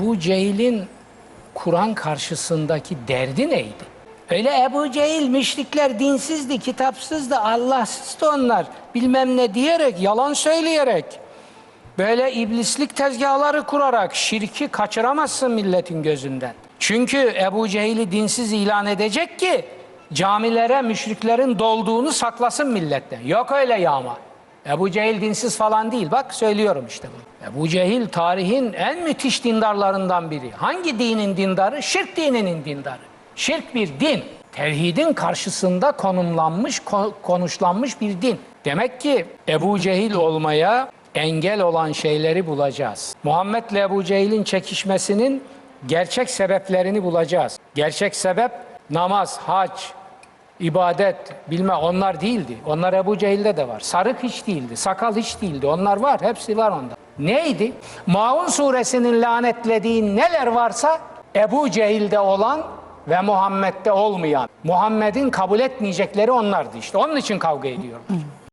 Bu Cehil'in Kur'an karşısındaki derdi neydi? Öyle Ebu Cehil müşrikler dinsizdi, kitapsızdı, Allahsızdı onlar. Bilmem ne diyerek, yalan söyleyerek, böyle iblislik tezgahları kurarak şirki kaçıramazsın milletin gözünden. Çünkü Ebu Cehil'i dinsiz ilan edecek ki camilere müşriklerin dolduğunu saklasın milletten. Yok öyle yağma. Ebu Cehil dinsiz falan değil. Bak söylüyorum işte bunu. Ebu Cehil tarihin en müthiş dindarlarından biri. Hangi dinin dindarı? Şirk dininin dindarı. Şirk bir din. Tevhidin karşısında konumlanmış, ko- konuşlanmış bir din. Demek ki Ebu Cehil olmaya engel olan şeyleri bulacağız. Muhammed'le Ebu Cehil'in çekişmesinin gerçek sebeplerini bulacağız. Gerçek sebep namaz, hac, ibadet, bilme onlar değildi. Onlar Ebu Cehil'de de var. Sarık hiç değildi, sakal hiç değildi. Onlar var, hepsi var onda. Neydi? Maun suresinin lanetlediği neler varsa Ebu Cehil'de olan ve Muhammed'de olmayan, Muhammed'in kabul etmeyecekleri onlardı işte. Onun için kavga ediyorum.